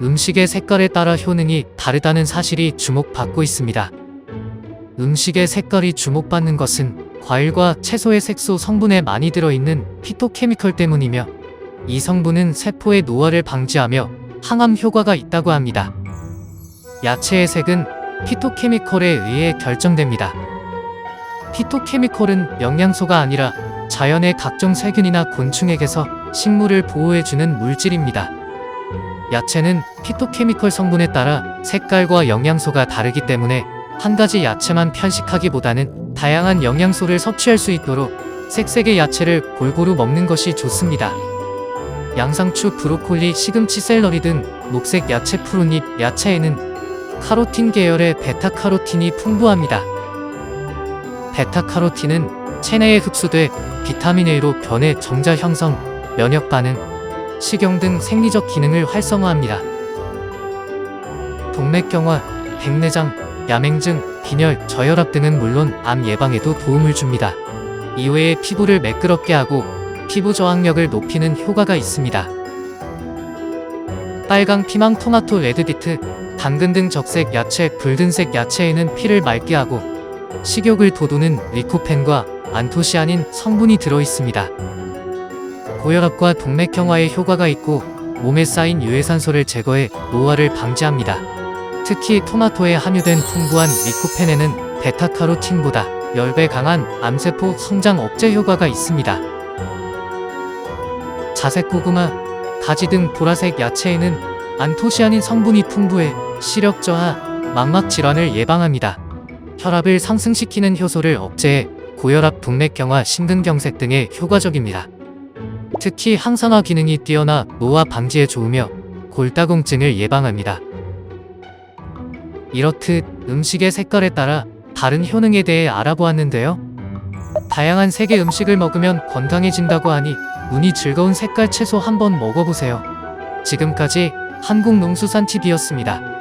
음식의 색깔에 따라 효능이 다르다는 사실이 주목받고 있습니다. 음식의 색깔이 주목받는 것은 과일과 채소의 색소 성분에 많이 들어있는 피토케미컬 때문이며 이 성분은 세포의 노화를 방지하며 항암 효과가 있다고 합니다. 야채의 색은 피토케미컬에 의해 결정됩니다. 피토케미컬은 영양소가 아니라 자연의 각종 세균이나 곤충에게서 식물을 보호해주는 물질입니다. 야채는 피토케미컬 성분에 따라 색깔과 영양소가 다르기 때문에 한 가지 야채만 편식하기보다는 다양한 영양소를 섭취할 수 있도록 색색의 야채를 골고루 먹는 것이 좋습니다. 양상추, 브로콜리, 시금치, 샐러리 등 녹색 야채 푸른잎 야채에는 카로틴 계열의 베타카로틴이 풍부합니다. 베타카로틴은 체내에 흡수돼 비타민 A로 변해 정자 형성, 면역 반응, 식용 등 생리적 기능을 활성화합니다. 동맥경화, 백내장, 야맹증, 빈혈, 저혈압 등은 물론 암 예방에도 도움을 줍니다. 이외에 피부를 매끄럽게 하고 피부 저항력을 높이는 효과가 있습니다. 빨강 피망 토마토 레드비트, 당근 등 적색 야채, 붉은색 야채에는 피를 맑게 하고 식욕을 돋우는 리코펜과 안토시아닌 성분이 들어 있습니다. 고혈압과 동맥경화에 효과가 있고 몸에 쌓인 유해산소를 제거해 노화를 방지합니다. 특히 토마토에 함유된 풍부한 리코펜에는 베타카로틴보다 10배 강한 암세포 성장 억제 효과가 있습니다. 자색 고구마, 가지 등 보라색 야채에는 안토시아닌 성분이 풍부해 시력 저하, 망막 질환을 예방합니다. 혈압을 상승시키는 효소를 억제해 고혈압, 동맥경화, 심근경색 등에 효과적입니다. 특히 항산화 기능이 뛰어나 노화 방지에 좋으며 골다공증을 예방합니다. 이렇듯 음식의 색깔에 따라 다른 효능에 대해 알아보았는데요. 다양한 색의 음식을 먹으면 건강해진다고 하니 눈이 즐거운 색깔 채소 한번 먹어보세요. 지금까지 한국농수산TV였습니다.